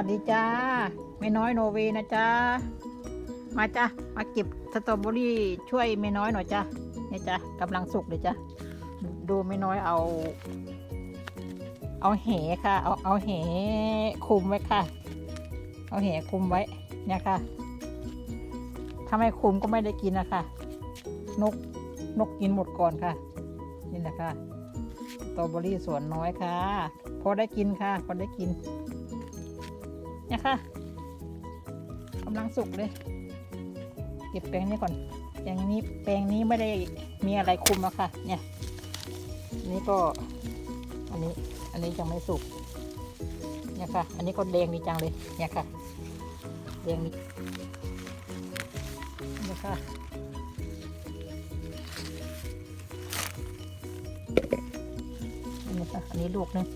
วัสดีจ้าไม่น้อยโนเวนะจ้ามาจ้ามาเก็บสตรอเบอรี่ช่วยไม่น้อยหน่อยจ้าเนี่ยจ้ากำลังสุกเลยจ้าดูไม่น้อยเอา เอาแหค่ะ เอาเอาแหคุมไว้ค่ะ เอาแหคุมไว้เนี่ยค่ะถ้าไม่คุมก็ไม่ได้กินนะคะนกนกกินหมดก่อนค่ะ นี่แหละค่ะสตรอเบอรี่สวนน้อยค่ะ พอได้กินค่ะ พอได้กิน เนี่ยค่ะกำลังสุกเลยเก็บแปลงนี้ก่อนแปลงนี้แปลงนี้ไม่ได้มีอะไรคุมอะค่ะ เนี่ยนนี้ก็ อันนี้อันนี้ยังไม่สุกเนี่ยค่ะ อันนี้ก็แดงดีจังเลยเนี่ยค่ะแดงนี่เนี่ยค่ะอันนี้ค่ะอันนี้ลูกนึง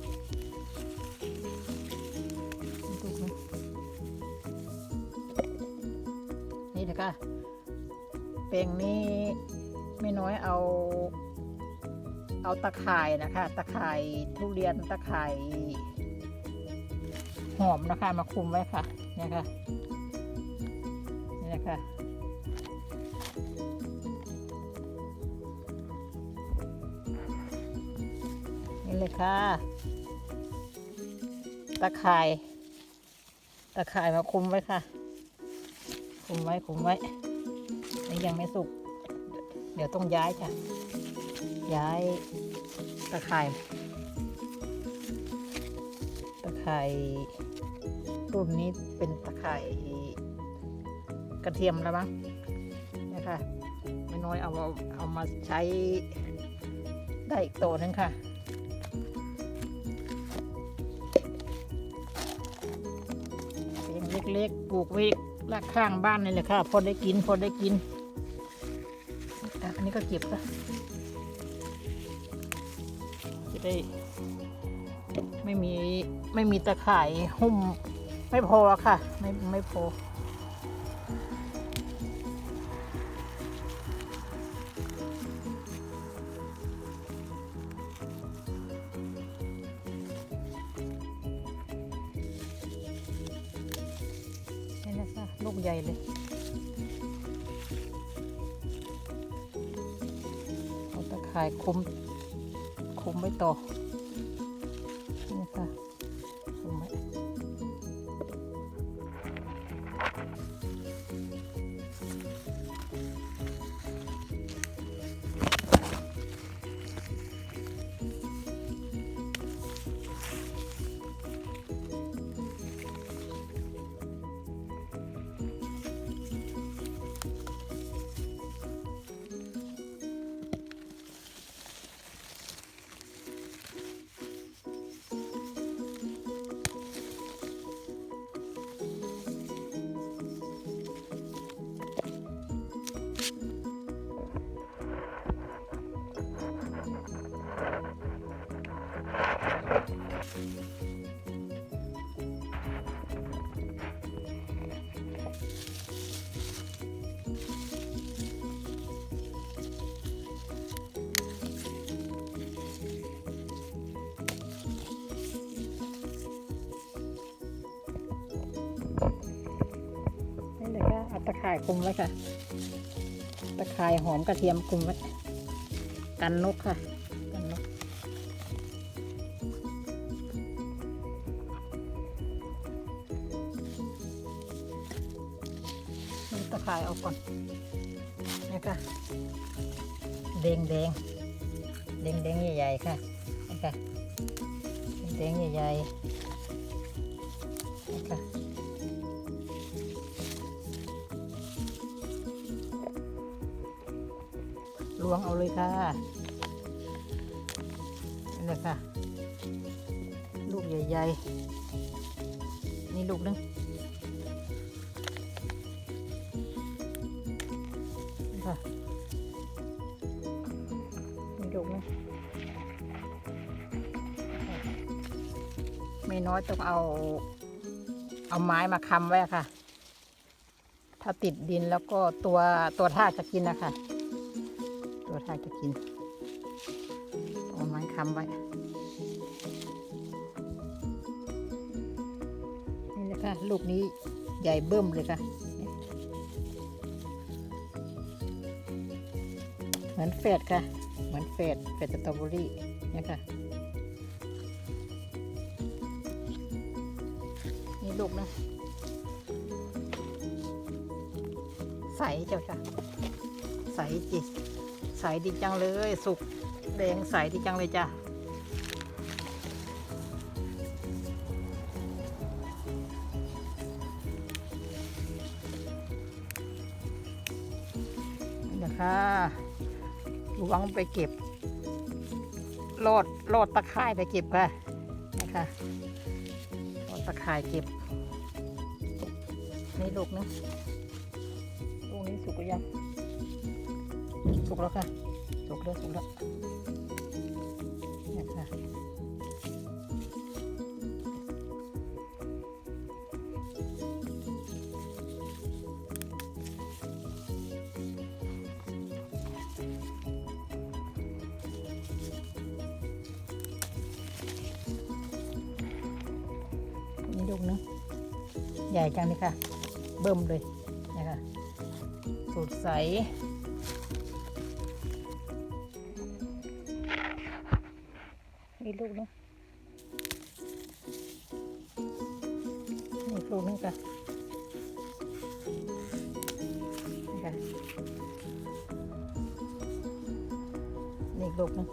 นี่นะคะแปลงนี้ไม่น้อยเอาเอาตะข่ายนะคะ ตะข่ายทุเรียนตะข่ายหอมนะคะมาคุมไว้ค่ะเนี่ยค่ะนี่นะคะนี่เลยค่ะ ตะข่าย ตะข่ายมาคุมไว้ค่ะ คุมไว้คุมไว้นี่ยังไม่สุก เดี๋ยวต้องย้ายค่ะย้ายตะข่ายตะข่ายรุ่นนี้เป็นตะข่ายกระเทียมแล้วมั้งเนะคะไม่น้อยเอาเอาเอามาใช้ได้อีกตัวหนึงค่ะเพียงเล็กๆปลูกไว้ รากข้างบ้านนี่แหละค่ะ พอได้กิน พอได้กินอะอันนี้ก็เก็บค่ะจะได้ ไม่มี ไม่มีตะข่ายหุ้ม ไม่พอค่ะ ไม่ไม่พอ ใหญ่เลยเอาตะข่ายคุมคุมไว้ต่อ ข่ายคุมไว้ค่ะ ตะข่ายหอมกระเทียมคุมไว้ กันนกค่ะ กันนก ตะข่ายเอาก่อนนี่ค่ะแดงแดงแดงแดงใหญ่ๆค่ะนี่ค่ะแดงใหญ่ๆนี่ค่ะ วงเอาเลยค่ะนี่เลยค่ะ ลูกใหญ่ๆ นี่ลูกนึงค่ะมีลูกไหมไม่น้อยต้องเอา เอาไม้มาค้ำไว้ค่ะ ถ้าติดดินแล้วก็ตัวตัวท่าจะกินนะคะ ตัวท่าจะกินตองเอาไม้ค้ำไว้ นี่เลยค่ะลูกนี้ใหญ่เบิ่มเลยค่ะ เหมือนเฟดค่ะ เหมือนเฟดเฟดสตรอเบอรี่เนี่ยค่ะ นี่ลูกนะใสเจ้าค่ะ ใสจิ ใสดีจังเลย สุกแดงใสดีจังเลยจ้ะนี่นะคะหวังไปเก็บโลดโลดตะข่ายไปเก็บค่ะนะคะโลดตะข่ายเก็บนี่ลูกนึงลูกนี้สุกยัง สุกแล้วค่ะ สุกแล้วสุกแล้วเนี่ยค่ะนี่ลูกนึงใหญ่จังเลยค่ะ เบิ่มเลยนี่ค่ะสดใส นี่ลูกนึงอีกลูกนึงค่ะนี่ค่ะอีกลูกนึง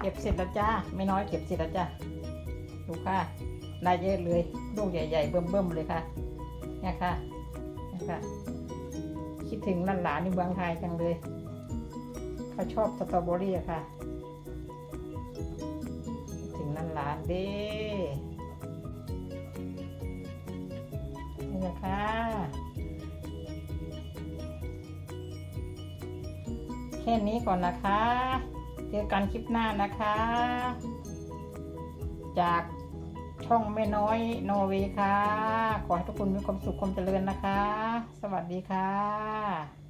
เก็บเสร็จแล้วจ้าไม่น้อยเก็บเสร็จแล้วจ้าดูค่ะได้เยอะเลยลูกใหญ่ ๆ เบิ่มๆเลยค่ะเนี่ยค่ะเนี่ยค่ะ คิดถึงหลานๆในเมืองไทยจังเลยเขาชอบสตรอเบอรี่อะค่ะ ถึงหลานๆเด้นี่นะคะแค่นี้ก่อนนะคะ เจอกันคลิปหน้านะคะ จากช่องแม่น้อยโนเวค่ะ ขอให้ทุกคนมีความสุขความเจริญนะคะ สวัสดีค่ะ